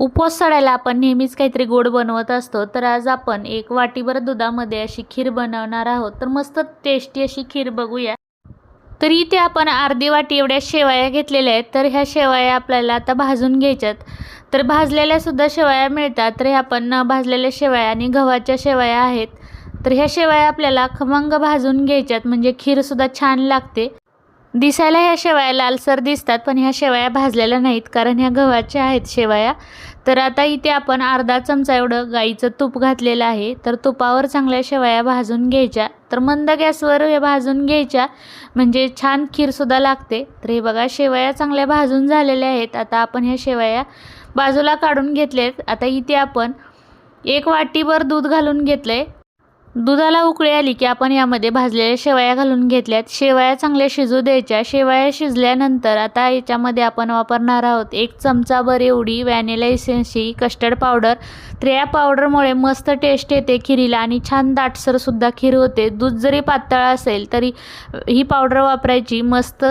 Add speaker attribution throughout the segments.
Speaker 1: उपवास सडायला आपण नेहमीच काहीतरी गोड बनवत असतो तर आज आपण एक वाटीभर दुधामध्ये अशी खीर बनवणार आहोत. तर मस्त टेस्टी अशी खीर बघूया. तर इथे आपण अर्धी वाटी एवढ्या शेवया घेतलेल्या आहेत. तर ह्या शेवया आपल्याला आता भाजून घ्यायच्यात. तर भाजलेल्या सुद्धा शेवया मिळतात. तर ह्या आपण भाजलेल्या शेवया आणि गव्हाच्या शेवया आहेत. तर ह्या शेवया आपल्याला खमंग भाजून घ्यायच्यात. म्हणजे खीरसुद्धा छान लागते. दिसायला ह्या शेवया लालसर दिसतात पण ह्या शेवया भाजलेल्या नाहीत. कारण ह्या गव्हाच्या आहेत शेवया. तर आता इथे आपण अर्धा चमचा एवढं गाईचं तूप घातलेलं आहे. तर तुपावर चांगल्या शेवया भाजून घ्यायच्या. तर मंद गॅसवर हे भाजून घ्यायच्या. म्हणजे छान खीरसुद्धा लागते. तर हे बघा शेवया चांगल्या भाजून झालेल्या आहेत. आता आपण ह्या शेवया बाजूला काढून घेतलेत आता इथे आपण एक वाटीभर दूध घालून घेतलं आहे दुधाला उकळी आली की आपण यामध्ये भाजलेल्या शेवया घालून घेतल्यात. शेवया चांगल्या शिजू द्यायच्या. शेवया शिजल्यानंतर आता याच्यामध्ये आपण वापरणार आहोत एक चमचाभर एवढी व्हॅनिला इसेन्सची कस्टर्ड पावडर. तर या पावडरमुळे मस्त टेस्ट येते खिरीला आणि छान दाटसरसुद्धा खीर होते. दूध जरी पातळ असेल तरी ही पावडर वापरायची. मस्त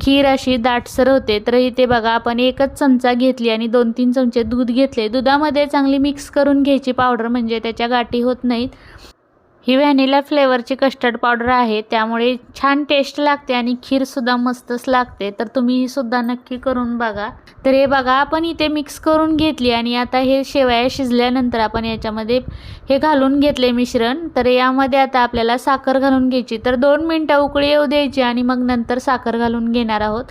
Speaker 1: खीर अशी दाटसर होते. तर इथे बघा आपण एकच चमचा घेतली आणि दोन तीन चमचे दूध घेतले. दुधामध्ये चांगली मिक्स करून घ्यायची पावडर म्हणजे त्याच्या गाठी होत नाहीत. ही व्हॅनिला फ्लेवरची कस्टर्ड पावडर आहे त्यामुळे छान टेस्ट लागते आणि खीरसुद्धा मस्तच लागते. तर तुम्ही ही सुद्धा नक्की करून बघा. तर हे बघा आपण इथे मिक्स करून घेतली आणि आता हे शेवया शिजल्यानंतर आपण याच्यामध्ये हे घालून घेतले मिश्रण. तर यामध्ये आता आपल्याला साखर घालून घ्यायची. तर दोन मिनटं उकळी येऊ द्यायची आणि मग नंतर साखर घालून घेणार आहोत.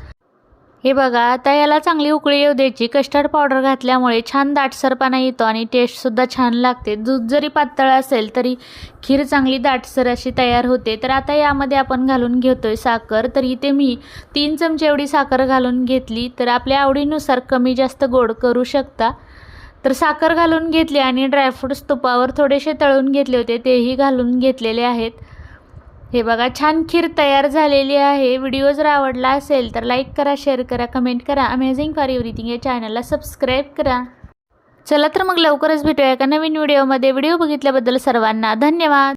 Speaker 1: हे बघा आता याला चांगली उकळी येऊ द्यायची. कस्टर्ड पावडर घातल्यामुळे छान दाटसरपणा येतो आणि टेस्टसुद्धा छान लागते. दूध जरी पातळ असेल तरी खीर चांगली दाटसर अशी तयार होते. तर आता यामध्ये आपण घालून घेतोय साखर. तर इथे मी तीन चमचे एवढी साखर घालून घेतली. तर आपल्या आवडीनुसार कमी जास्त गोड करू शकता. तर साखर घालून घेतली आणि ड्रायफ्रूट्स तुपावर थोडेसे तळून घेतले होते. तेही घालून घेतलेले आहेत. हे बघा छान खीर तयार झालेली आहे. व्हिडिओ जर आवडला असेल तर लाईक करा शेअर करा कमेंट करा. अमेझिंग फॉर एव्हरीथिंग या चॅनलला सबस्क्राईब करा. चला तर मग लवकरच भेटूया एका नवीन व्हिडिओमध्ये व्हिडिओ बघितल्याबद्दल सर्वांना धन्यवाद.